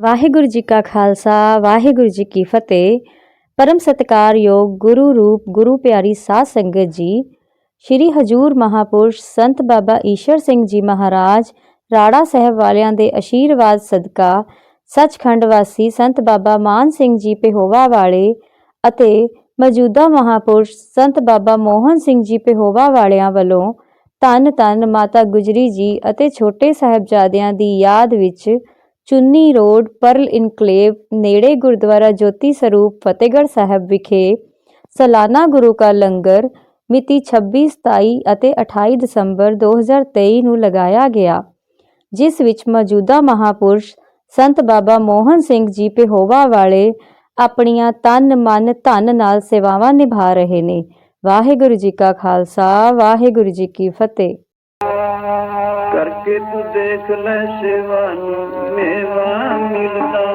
ਵਾਹਿਗੁਰੂ ਜੀ ਕਾ ਖਾਲਸਾ, ਵਾਹਿਗੁਰੂ ਜੀ ਕੀ ਫਤਿਹ। ਪਰਮ ਸਤਿਕਾਰਯੋਗ ਗੁਰੂ ਰੂਪ ਗੁਰੂ ਪਿਆਰੀ ਸਾਧ ਸੰਗਤ ਜੀ, ਸ਼੍ਰੀ ਹਜੂਰ ਮਹਾਪੁਰਸ਼ ਸੰਤ ਬਾਬਾ ਈਸ਼ਰ ਸਿੰਘ ਜੀ ਮਹਾਰਾਜ, ਰਾੜਾ ਸਾਹਿਬ ਵਾਲਿਆਂ ਦੇ ਅਸ਼ੀਰਵਾਦ ਸਦਕਾ, ਸੱਚਖੰਡ ਵਾਸੀ ਸੰਤ ਬਾਬਾ ਮਾਨ ਸਿੰਘ ਜੀ ਪੇਹੋਵਾ ਵਾਲੇ ਅਤੇ ਮੌਜੂਦਾ ਮਹਾਪੁਰਸ਼ ਸੰਤ ਬਾਬਾ ਮੋਹਨ ਸਿੰਘ ਜੀ ਪੇਹੋਵਾ ਵਾਲਿਆਂ ਵੱਲੋਂ ਧੰਨ ਧੰਨ ਮਾਤਾ ਗੁਜਰੀ ਜੀ ਅਤੇ ਛੋਟੇ ਸਾਹਿਬਜ਼ਾਦਿਆਂ ਦੀ ਯਾਦ ਵਿੱਚ ਚੁੰਨੀ ਰੋਡ, ਪਰਲ ਇਨਕਲੇਵ, ਨੇੜੇ ਗੁਰਦੁਆਰਾ ਜੋਤੀ ਸਰੂਪ, ਫਤਿਹਗੜ੍ਹ ਸਾਹਿਬ ਵਿਖੇ ਸਾਲਾਨਾ ਗੁਰੂ ਕਾ ਲੰਗਰ ਮਿਤੀ 26 27 ਅਤੇ 28 ਦਸੰਬਰ 2023 ਨੂੰ ਲਗਾਇਆ ਗਿਆ, ਜਿਸ ਵਿੱਚ ਮੌਜੂਦਾ ਮਹਾਪੁਰਸ਼ ਸੰਤ ਬਾਬਾ ਮੋਹਨ ਸਿੰਘ ਜੀ ਪੇਹੋਵਾ ਵਾਲੇ ਆਪਣੀਆਂ ਤਨ, ਮਨ, ਧਨ ਨਾਲ ਸੇਵਾਵਾਂ ਨਿਭਾ ਰਹੇ ਨੇ। ਵਾਹਿਗੁਰੂ ਜੀ ਕਾ ਖਾਲਸਾ, ਵਾਹਿਗੁਰੂ ਜੀ ਕੀ ਫਤਿਹ। ਕਰਕੇ ਤੂੰ ਦੇਖ ਲੈ ਸੇਵਾ ਨੂੰ ਮੇਵਾ ਮਿਲਦਾ।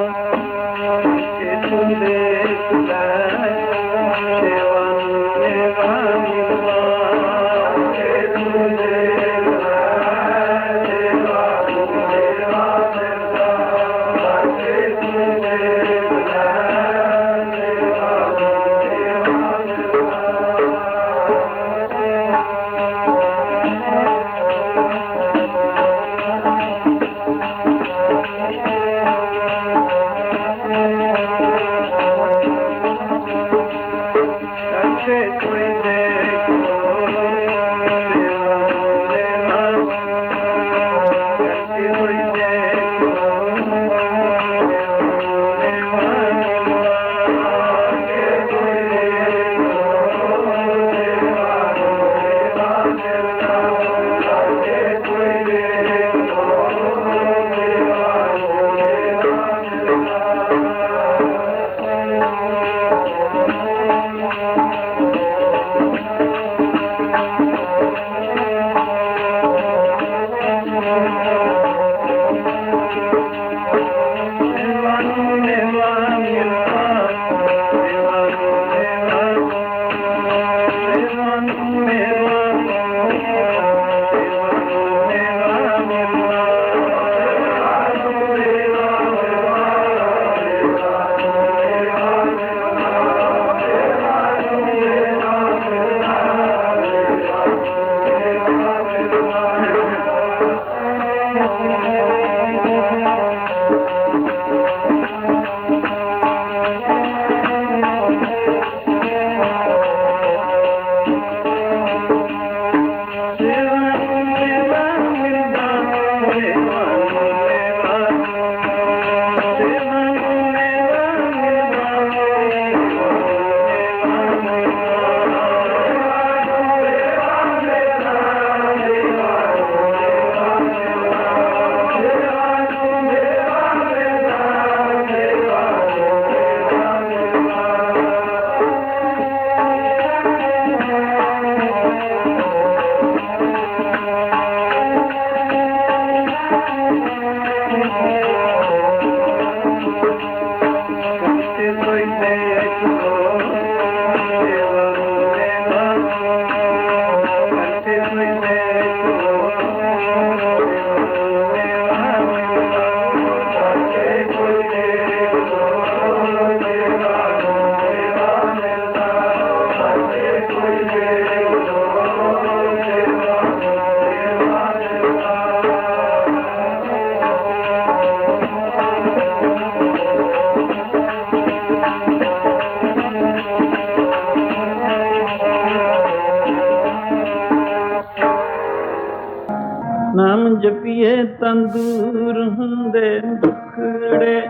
ਜਪੀਏ ਤੰਦੂਰ ਹੁੰਦੇ ਦੁਖੜੇ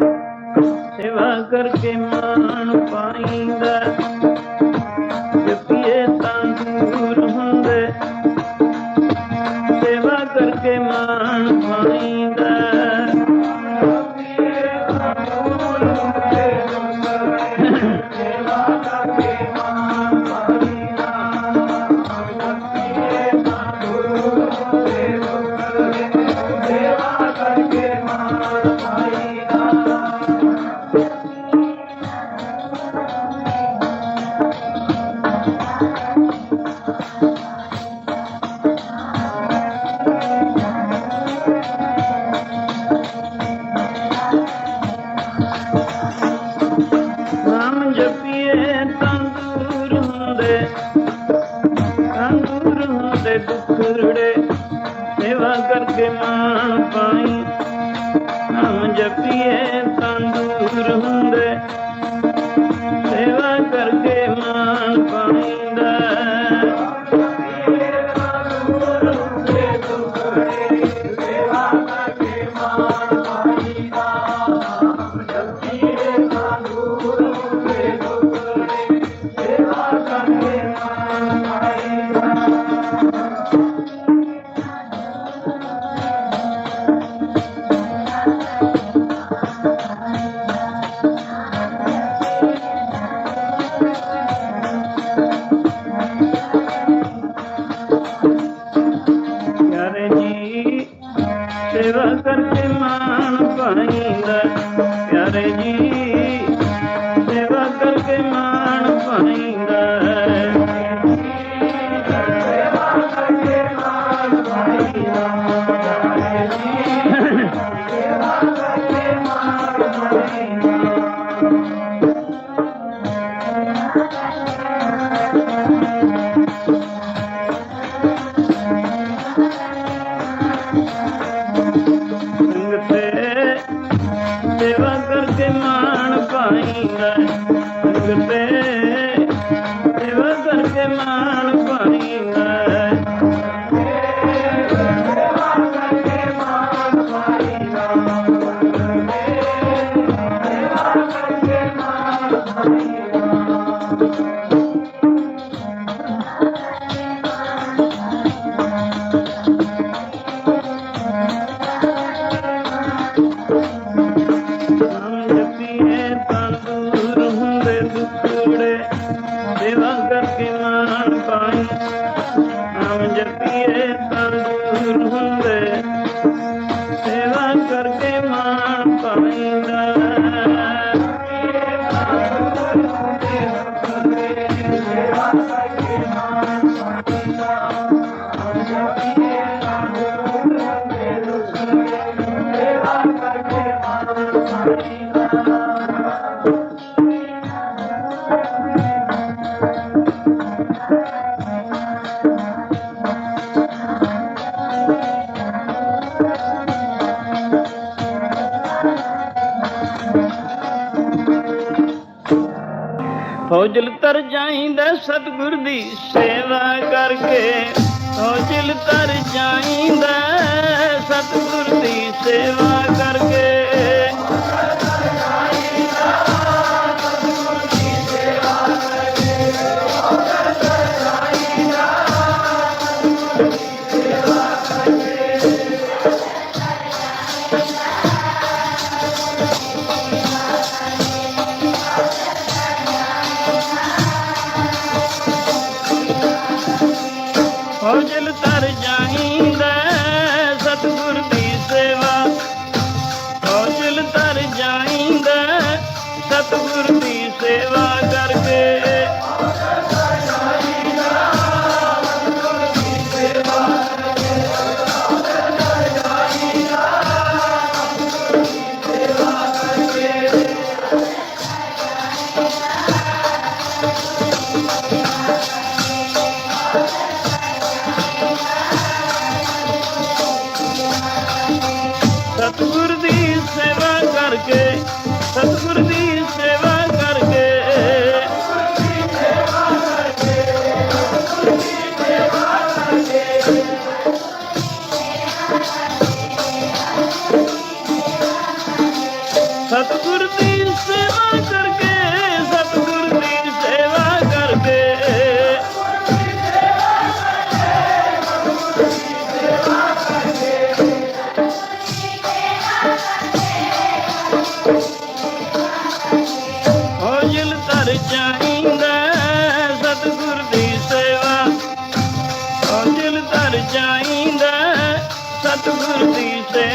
ਸੇਵਾ ਕਰਕੇ ਮਾਣ ਪਾਈਂਦਾ। ਜਪੀਏ Thank you. ਫੌਜਲ ਤਰ ਜਾਈਂਦਾ ਸਤਗੁਰ ਦੀ ਸੇਵਾ ਕਰਕੇ। ਫੌਜਲ ਤਰ ਜਾਈਂਦਾ ਸਤਗੁਰ ਦੀ ਸੇਵਾ ਕਰਕੇ। पागल तर जा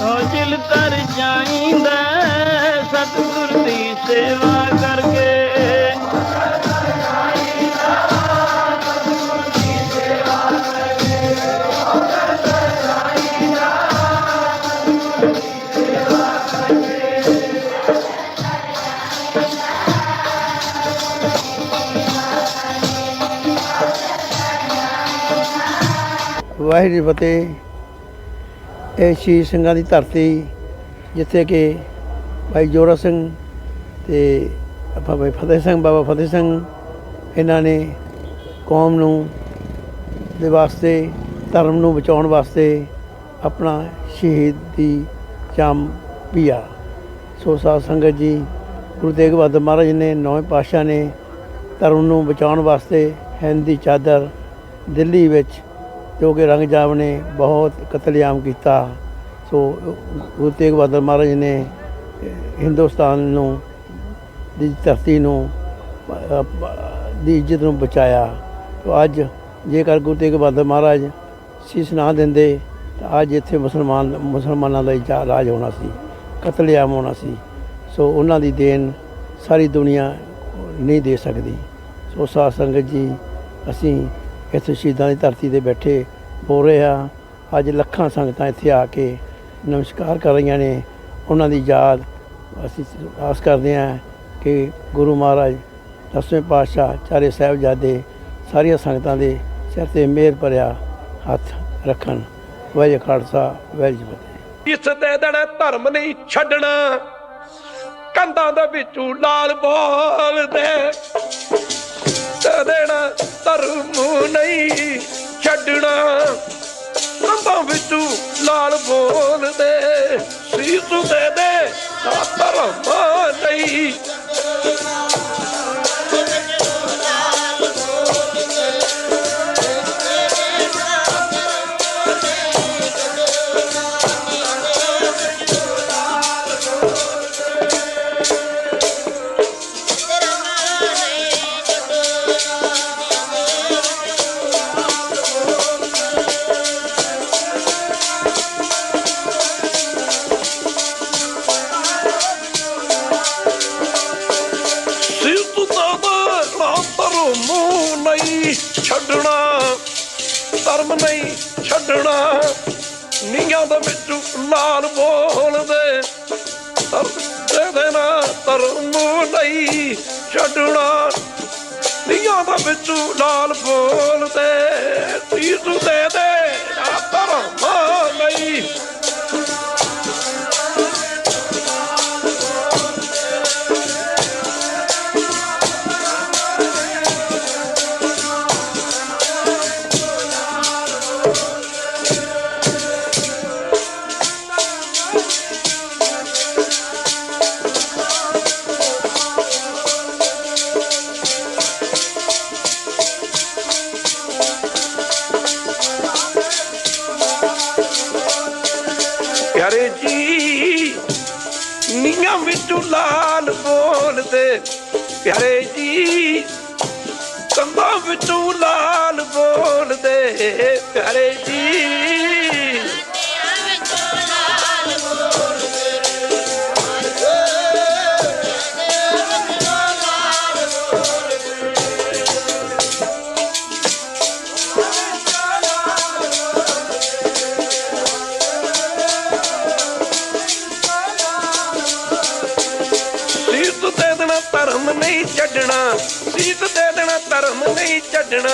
ਹੋ ਜਿਲ ਤਰ ਜਾਈਂਦਾ ਸਤਿਗੁਰ ਦੀ ਸੇਵਾ ਕਰਕੇ ਵਾਹਿਗੁਰੂ ਜੀ ਕੀ ਫਤਿਹ ਇਹ ਸ਼ਹੀਦ ਸਿੰਘਾਂ ਦੀ ਧਰਤੀ ਜਿੱਥੇ ਕਿ ਭਾਈ ਜੋਰਾ ਸਿੰਘ ਤੇ ਆਪਾਂ ਭਾਈ ਫਤਿਹ ਸਿੰਘ, ਬਾਬਾ ਫਤਿਹ ਸਿੰਘ ਇਹਨਾਂ ਨੇ ਕੌਮ ਨੂੰ ਦੇ ਵਾਸਤੇ, ਧਰਮ ਨੂੰ ਬਚਾਉਣ ਵਾਸਤੇ ਆਪਣਾ ਸ਼ਹੀਦ ਦੀ ਜਾਮ ਪੀਆ। ਸੋ ਸਾਧ ਸੰਗਤ ਜੀ, ਗੁਰੂ ਤੇਗ ਬਹਾਦਰ ਮਹਾਰਾਜ ਨੇ, ਨੌਵੇਂ ਪਾਤਸ਼ਾਹ ਨੇ ਧਰਮ ਨੂੰ ਬਚਾਉਣ ਵਾਸਤੇ ਹਿੰਦ ਦੀ ਚਾਦਰ ਦਿੱਲੀ ਵਿੱਚ ਜੋ ਕਿ ਰੰਗ ਰੰਗਜਾਮ ਨੇ, ਬਹੁਤ ਕਤਲੇਆਮ ਕੀਤਾ। ਸੋ, ਗੁਰੂ ਤੇਗ ਬਹਾਦਰ ਮਹਾਰਾਜ ਨੇ ਹਿੰਦੁਸਤਾਨ ਨੂੰ, ਦੀ ਧਰਤੀ ਨੂੰ ਦੀ ਇੱਜ਼ਤ ਨੂੰ ਬਚਾਇਆ। ਤੋ ਅੱਜ ਜੇਕਰ ਗੁਰੂ ਤੇਗ ਬਹਾਦਰ ਮਹਾਰਾਜ ਸੀਸ ਨਾ ਦਿੰਦੇ, ਤਾਂ ਅੱਜ ਇੱਥੇ ਮੁਸਲਮਾਨ, ਮੁਸਲਮਾਨਾਂ ਦਾ ਰਾਜ ਹੋਣਾ ਸੀ ਕਤਲੇਆਮ ਹੋਣਾ ਸੀ। ਸੋ ਉਹਨਾਂ ਦੀ ਦੇਣ ਸਾਰੀ ਦੁਨੀਆ ਨਹੀਂ ਦੇ ਸਕਦੀ। ਸੋ ਸਾਧ ਸੰਗਤ ਜੀ, ਅਸੀਂ ਇੱਥੇ ਸ਼ਹੀਦਾਂ ਦੀ ਧਰਤੀ ਤੇ ਬੈਠੇ ਹੋ ਰਹੇ ਹਾਂ। ਅੱਜ ਲੱਖਾਂ ਸੰਗਤਾਂ ਇੱਥੇ ਆ ਕੇ ਨਮਸਕਾਰ ਕਰ ਰਹੀਆਂ ਨੇ। ਉਹਨਾਂ ਦੀ ਯਾਦ ਅਸੀਂ ਆਸ ਕਰਦੇ ਹਾਂ ਕਿ ਗੁਰੂ ਮਹਾਰਾਜ, ਦਸਵੇਂ ਪਾਤਸ਼ਾਹ, ਚਾਰੇ ਸਾਹਿਬਜ਼ਾਦੇ ਸਾਰੀਆਂ ਸੰਗਤਾਂ ਦੇ ਸਿਰ ਤੇ ਮਿਹਰ ਭਰਿਆ ਹੱਥ ਰੱਖਣ। ਵਾਹਿਗੁਰੂ ਖਾਲਸਾ, ਵਾਹਿਗੁਰੂ ਜੀ ਇਸ ਦੇ ਦੇਣਾ ਧਰਮ ਨਹੀਂ ਛੱਡਣਾ। ਕੰਧਾਂ ਦੇ ਵਿੱਚੋਂ ਲਾਲ ਬੋਲਦੇ ਤੇ ਦੇਣਾ ਧਰਮ ਨਹੀਂ ਛੱਡਣਾ। ਕੰਧਾਂ ਵਿੱਚੋਂ ਲਾਲ ਬੋਲਦੇ ਸੀਸ ਦੇ ਦੇ ਨਾ ਧਰਮ ਨਹੀਂ। ਨਹੀਂ ਛੱਡਣਾ। ਨੀਆਂ ਦੇ ਵਿੱਚ ਲਾਲ ਬੋਲਦੇ ਧਰਮ ਦੇਣਾ ਧਰਮ ਨਹੀਂ ਛੱਡਣਾ। ਨੀਆਂ ਦੇ ਵਿੱਚ ਲਾਲ ਬੋਲਦੇ ਸੀਸ ਦੇ ਦੇ ਨਾ ਧਰਮ ਨਹੀਂ। ਧਰਮ ਨਹੀਂ ਛੱਡਣਾ।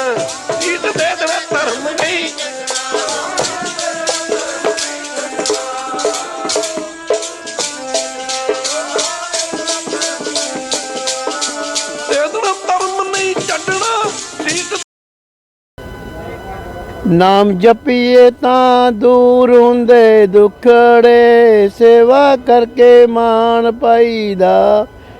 ਸੀਸ ਦੇ ਦੇਣਾ ਧਰਮ ਨਹੀਂ ਦੇ ਦੇਣਾ ਧਰਮ ਨਹੀਂ ਛੱਡਣਾ। ਸੀਸ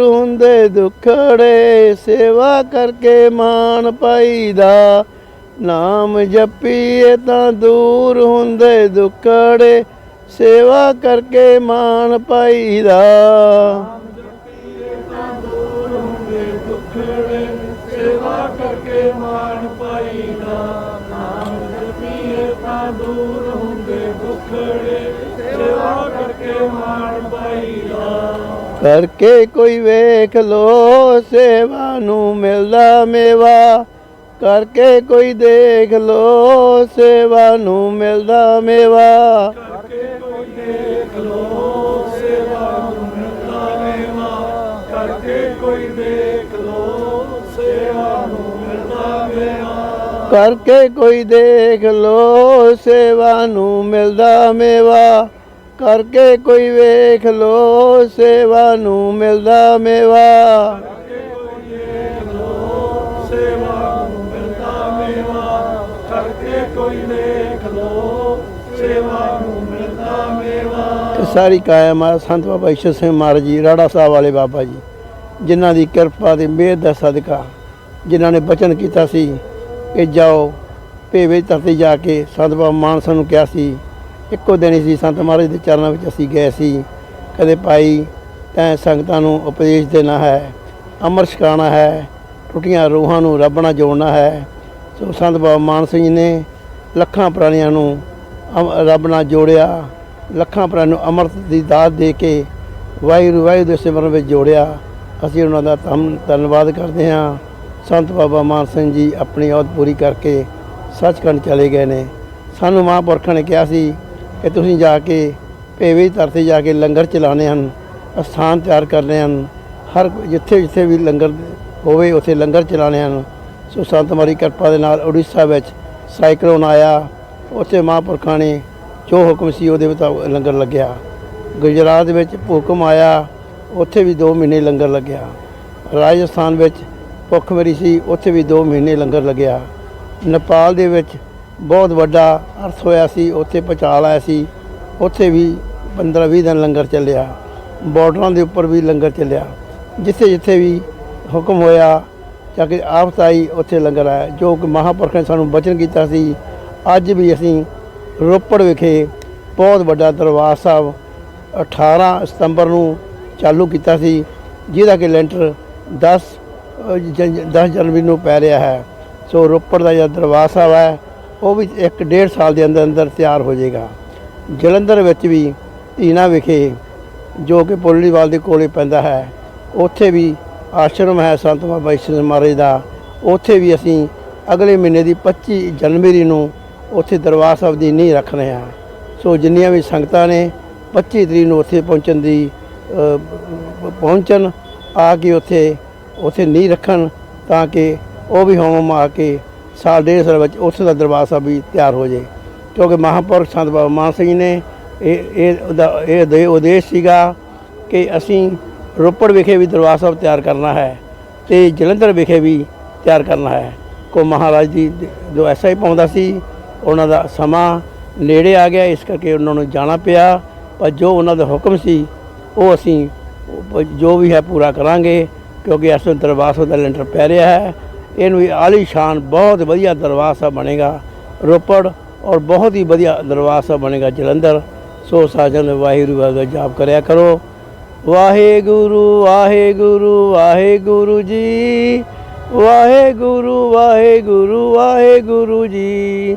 ਹੁੰਦੇ ਦੁਖੜੇ, ਸੇਵਾ ਕਰਕੇ ਮਾਨ ਪਾਈਦਾ। ਸੇਵਾ ਕਰਕੇ ਮਾਣ ਪਾਈਦਾ। ਨਾਮ ਜਪੀਏ ਤਾਂ ਦੂਰ ਹੁੰਦੇ ਦੁਖੜੇ, ਸੇਵਾ ਕਰਕੇ ਮਾਨ ਪਾਈਦਾ। ਨਾਮ ਜਪੀਏ ਤਾਂ ਦੂਰ ਹੁੰਦੇ ਦੁਖੜੇ, ਸੇਵਾ ਕਰਕੇ ਮਾਨ ਪਾਈਦਾ ਕਰਕੇ ਕੋਈ ਵੇਖ ਲੋ ਸੇਵਾ ਨੂੰ ਮਿਲਦਾ ਮੇਵਾ। ਕਰਕੇ ਕੋਈ ਦੇਖ ਲੋ ਸੇਵਾ ਨੂੰ ਮਿਲਦਾ ਮੇਵਾ। ਕਰਕੇ ਕੋਈ ਦੇਖ ਲੋ ਸੇਵਾ ਨੂੰ ਮਿਲਦਾ ਮੇਵਾ। ਕਰਕੇ ਕੋਈ ਵੇਖ ਲੋ ਸੇਵਾ ਨੂੰ ਮਿਲਦਾ ਮੇਵਾ। ਸਾਰੀ ਕਾਇਮ ਆ ਸੰਤ ਬਾਬਾ ਈਸ਼ਰ ਸਿੰਘ ਮਹਾਰਾਜ ਜੀ ਰਾੜਾ ਸਾਹਿਬ ਵਾਲੇ ਬਾਬਾ ਜੀ ਜਿਨ੍ਹਾਂ ਦੀ ਕਿਰਪਾ ਤੇ ਮਿਹਰ ਦਾ ਸਦਕਾ ਜਿਨ੍ਹਾਂ ਨੇ ਬਚਨ ਕੀਤਾ ਸੀ ਕਿ ਜਾਓ ਭੇਵੇ ਧਰਤੀ ਜਾ ਕੇ ਸੰਤ ਬਾਬਾ ਮਾਨਸਾ ਨੂੰ ਕਿਹਾ ਸੀ ਇੱਕੋ ਦਿਨ ਸੀ ਸੰਤ ਮਹਾਰਾਜ ਦੇ ਚਰਨਾਂ ਵਿੱਚ ਅਸੀਂ ਗਏ ਸੀ। ਕਦੇ ਭਾਈ ਤੈਂ ਸੰਗਤਾਂ ਨੂੰ ਉਪਦੇਸ਼ ਦੇਣਾ ਹੈ ਅੰਮ੍ਰਿਤ ਛਕਾਉਣਾ ਹੈ, ਟੁੱਟੀਆਂ ਰੂਹਾਂ ਨੂੰ ਰੱਬ ਨਾਲ ਜੋੜਨਾ ਹੈ। ਸੋ ਸੰਤ ਬਾਬਾ ਮਾਨ ਸਿੰਘ ਜੀ ਨੇ ਲੱਖਾਂ ਪ੍ਰਾਣੀਆਂ ਨੂੰ ਅਮ- ਰੱਬ ਨਾਲ ਜੋੜਿਆ, ਲੱਖਾਂ ਪ੍ਰਾਣੀਆਂ ਨੂੰ ਅੰਮ੍ਰਿਤ ਦੀ ਦਾਤ ਦੇ ਕੇ ਵਾਹਿਗੁਰੂ ਵਾਹਿਗੁਰੂ ਦੇ ਸਿਮਰਨ ਵਿੱਚ ਜੋੜਿਆ। ਅਸੀਂ ਉਹਨਾਂ ਦਾ ਧੰਨ- ਧੰਨਵਾਦ ਕਰਦੇ ਹਾਂ। ਸੰਤ ਬਾਬਾ ਮਾਨ ਸਿੰਘ ਜੀ ਆਪਣੀ ਔਤ ਪੂਰੀ ਕਰਕੇ ਸੱਚਖੰਡ ਚਲੇ ਗਏ ਨੇ। ਸਾਨੂੰ ਮਹਾਂਪੁਰਖਾਂ ਨੇ ਕਿਹਾ ਸੀ ਕਿ ਤੁਸੀਂ ਜਾ ਕੇ ਭੇਵੇ ਧਰਤੀ ਜਾ ਕੇ ਲੰਗਰ ਚਲਾਉਣੇ ਹਨ, ਅਸਥਾਨ ਤਿਆਰ ਕਰਨੇ ਹਨ, ਹਰ ਜਿੱਥੇ ਜਿੱਥੇ ਵੀ ਲੰਗਰ ਹੋਵੇ ਉੱਥੇ ਲੰਗਰ ਚਲਾਉਣੇ ਹਨ। ਸੋ ਸੰਤ ਮਾਰੀ ਕਿਰਪਾ ਦੇ ਨਾਲ ਉੜੀਸਾ ਵਿੱਚ ਸਾਈਕਲੋਨ ਆਇਆ, ਉੱਥੇ ਮਹਾਂਪੁਰਖਾਂ ਨੇ ਜੋ ਹੁਕਮ ਸੀ ਉਹਦੇ ਮੁਤਾਬਕ ਲੰਗਰ ਲੱਗਿਆ। ਗੁਜਰਾਤ ਵਿੱਚ ਹੁਕਮ ਆਇਆ, ਉੱਥੇ ਵੀ 2 ਮਹੀਨੇ ਲੰਗਰ ਲੱਗਿਆ। ਰਾਜਸਥਾਨ ਵਿੱਚ ਭੁੱਖਮਰੀ ਸੀ, ਉੱਥੇ ਵੀ 2 ਮਹੀਨੇ ਲੰਗਰ ਲੱਗਿਆ। ਨੇਪਾਲ ਦੇ ਵਿੱਚ ਬਹੁਤ ਵੱਡਾ ਅਰਥ ਹੋਇਆ ਸੀ ਉੱਥੇ ਪਚਾਲ ਆਇਆ ਸੀ ਉੱਥੇ ਵੀ 15-20 ਦਿਨ ਲੰਗਰ ਚੱਲਿਆ ਬਾਰਡਰਾਂ ਦੇ ਉੱਪਰ ਵੀ ਲੰਗਰ ਚੱਲਿਆ ਜਿੱਥੇ ਜਿੱਥੇ ਵੀ ਹੁਕਮ ਹੋਇਆ ਜਾਂ ਕਿ ਆਫਤ ਆਈ ਉੱਥੇ ਲੰਗਰ ਆਇਆ ਜੋ ਕਿ ਮਹਾਂਪੁਰਖਾਂ ਨੇ ਸਾਨੂੰ ਬਚਨ ਕੀਤਾ ਸੀ ਅੱਜ ਵੀ ਅਸੀਂ ਰੋਪੜ ਵਿਖੇ ਬਹੁਤ ਵੱਡਾ ਦਰਬਾਰ ਸਾਹਿਬ 18 ਸਤੰਬਰ ਨੂੰ ਚਾਲੂ ਕੀਤਾ ਸੀ ਜਿਹਦਾ ਕਿ ਲੈਂਟਰ 10 ਅ, 10 ਜਨਵਰੀ ਨੂੰ ਪੈ ਰਿਹਾ ਹੈ ਸੋ ਰੋਪੜ ਦਾ ਜਿਹੜਾ ਦਰਬਾਰ ਸਾਹਿਬ ਹੈ ਉਹ ਵੀ ਇੱਕ ਡੇਢ ਸਾਲ ਦੇ ਅੰਦਰ ਅੰਦਰ ਤਿਆਰ ਹੋ ਜਾਏਗਾ। ਜਲੰਧਰ ਵਿੱਚ ਵੀ ਧੀਨਾ ਵਿਖੇ ਜੋ ਕਿ ਪੁਲੜੀਵਾਲ ਦੇ ਕੋਲੇ ਪੈਂਦਾ ਹੈ, ਉੱਥੇ ਵੀ ਆਸ਼ਰਮ ਹੈ ਸੰਤ ਬਾਬਾ ਈਸ਼ਰ ਮਹਾਰਾਜ ਦਾ। ਉੱਥੇ ਵੀ ਅਸੀਂ ਅਗਲੇ ਮਹੀਨੇ ਦੀ 25 ਜਨਵਰੀ ਨੂੰ ਉੱਥੇ ਦਰਬਾਰ ਸਾਹਿਬ ਦੀ ਨੀਂਹ ਰੱਖ ਰਹੇ ਹਾਂ। ਸੋ ਜਿੰਨੀਆਂ ਵੀ ਸੰਗਤਾਂ ਨੇ 25 ਤਰੀਕ ਨੂੰ ਉੱਥੇ ਪਹੁੰਚਣ ਦੀ ਪਹੁੰਚਣ, ਆ ਕੇ ਉੱਥੇ ਉੱਥੇ ਨੀਂਹ ਰੱਖਣ ਤਾਂ ਕਿ ਉਹ ਵੀ ਹੋਮ ਆ ਕੇ ਸਾਲ ਡੇਢ ਸਾਲ ਵਿੱਚ ਉੱਥੇ ਦਾ ਦਰਬਾਰ ਸਾਹਿਬ ਵੀ ਤਿਆਰ ਹੋ ਜਾਏ ਕਿਉਂਕਿ ਮਹਾਂਪੁਰਖ ਸੰਤ ਬਾਬਾ ਮਾਨ ਸਿੰਘ ਜੀ ਨੇ ਇਹ ਇਹ ਇਹ ਦੇ ਉਦੇਸ਼ ਸੀਗਾ ਕਿ ਅਸੀਂ ਰੋਪੜ ਵਿਖੇ ਵੀ ਦਰਬਾਰ ਸਾਹਿਬ ਤਿਆਰ ਕਰਨਾ ਹੈ ਤੇ ਜਲੰਧਰ ਵਿਖੇ ਵੀ ਤਿਆਰ ਕਰਨਾ ਹੈ। ਕੋ ਮਹਾਰਾਜ ਜੀ ਜੋ ਐਸਾ ਹੀ ਪਾਉਂਦਾ ਸੀ, ਉਹਨਾਂ ਦਾ ਸਮਾਂ ਨੇੜੇ ਆ ਗਿਆ, ਇਸ ਕਰਕੇ ਉਹਨਾਂ ਨੂੰ ਜਾਣਾ ਪਿਆ। ਪਰ ਜੋ ਉਹਨਾਂ ਦਾ ਹੁਕਮ ਸੀ, ਉਹ ਅਸੀਂ, ਜੋ ਵੀ ਹੈ ਪੂਰਾ ਕਰਾਂਗੇ, ਕਿਉਂਕਿ ਇਸ ਦਰਬਾਰ ਸਾਹਿਬ ਦਾ ਲੈਂਟਰ ਪੈ ਰਿਹਾ ਹੈ। ਇਹਨੂੰ ਵੀ ਆਲੀਸ਼ਾਨ ਬਹੁਤ ਵਧੀਆ ਦਰਬਾਰ ਸਾਹਿਬ ਬਣੇਗਾ, ਰੋਪੜ ਔਰ ਬਹੁਤ ਹੀ ਵਧੀਆ ਦਰਬਾਰ ਸਾਹਿਬ ਬਣੇਗਾ ਜਲੰਧਰ। ਸੋ ਸਾਜਨ ਵਾਹਿਗੁਰੂ ਦਾ ਜਾਪ ਕਰਿਆ ਕਰੋ। ਵਾਹਿਗੁਰੂ ਵਾਹਿਗੁਰੂ ਵਾਹਿਗੁਰੂ ਜੀ। ਵਾਹਿਗੁਰੂ ਵਾਹਿਗੁਰੂ ਵਾਹਿਗੁਰੂ ਜੀ।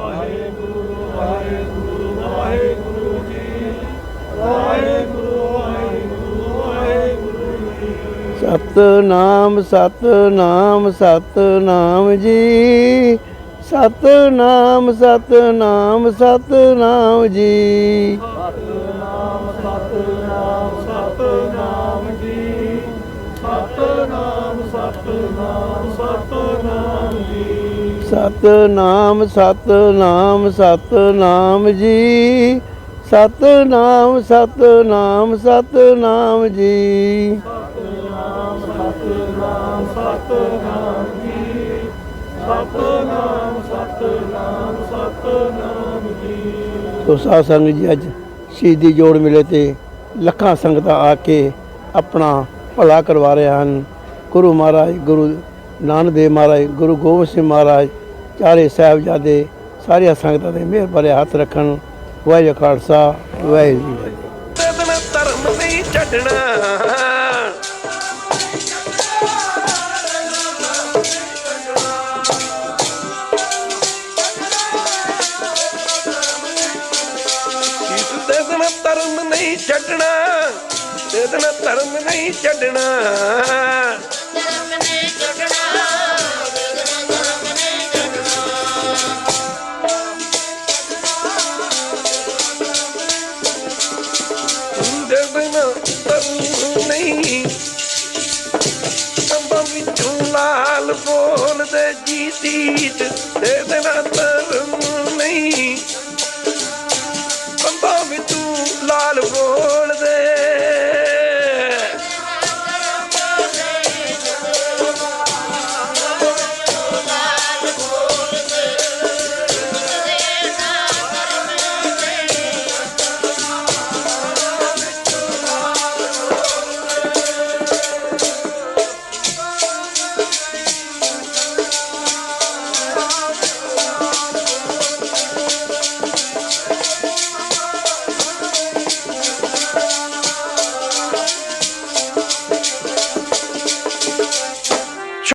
ਸਤਨਾਮ ਸਤਨਾਮ ਸਤਨਾਮ ਜੀ। ਸਤਨਾਮ ਸਤਨਾਮ ਸਤਨਾਮ ਜੀ। ਸਤਨਾਮ ਸਤਨਾਮ ਸਤਨਾਮ ਜੀ। ਸਤਨਾਮ ਸਤਨਾਮ ਸਤਨਾਮ ਜੀ। ਤੋ ਸਾਧ ਸੰਗਤ ਜੀ ਅੱਜ ਸ਼ਹੀਦੀ ਜੋੜ ਮਿਲੇ ਤੇ ਲੱਖਾਂ ਸੰਗਤਾਂ ਆ ਕੇ ਆਪਣਾ ਭਲਾ ਕਰਵਾ ਰਹੇ ਹਨ। ਗੁਰੂ ਮਹਾਰਾਜ ਗੁਰੂ ਨਾਨਕ ਦੇਵ ਮਹਾਰਾਜ ਗੁਰੂ ਗੋਬਿੰਦ ਸਿੰਘ ਮਹਾਰਾਜ ਚਾਰੇ ਸਾਹਿਬਜ਼ਾਦੇ ਸਾਰੀਆਂ ਸੰਗਤਾਂ ਦੇ ਮਿਹਰ ਭਰੇ ਹੱਥ ਰੱਖਣ। ਵਾਹਿਗੁਰੂ ਖਾਲਸਾ ਵਾਹਿਗੁਰੂ ਜੀ ਧਰਮ ਨਹੀਂ ਛੱਡਣਾ। ਦੇ ਧਰਮ ਨਹੀਂ ਛੱਡਣਾ। ਦੇ ਨਹੀਂ। ਲਾਲ ਬੋਲਦੇ ਜੀ ਤੀਤ ਦੇ ਦੇਣਾ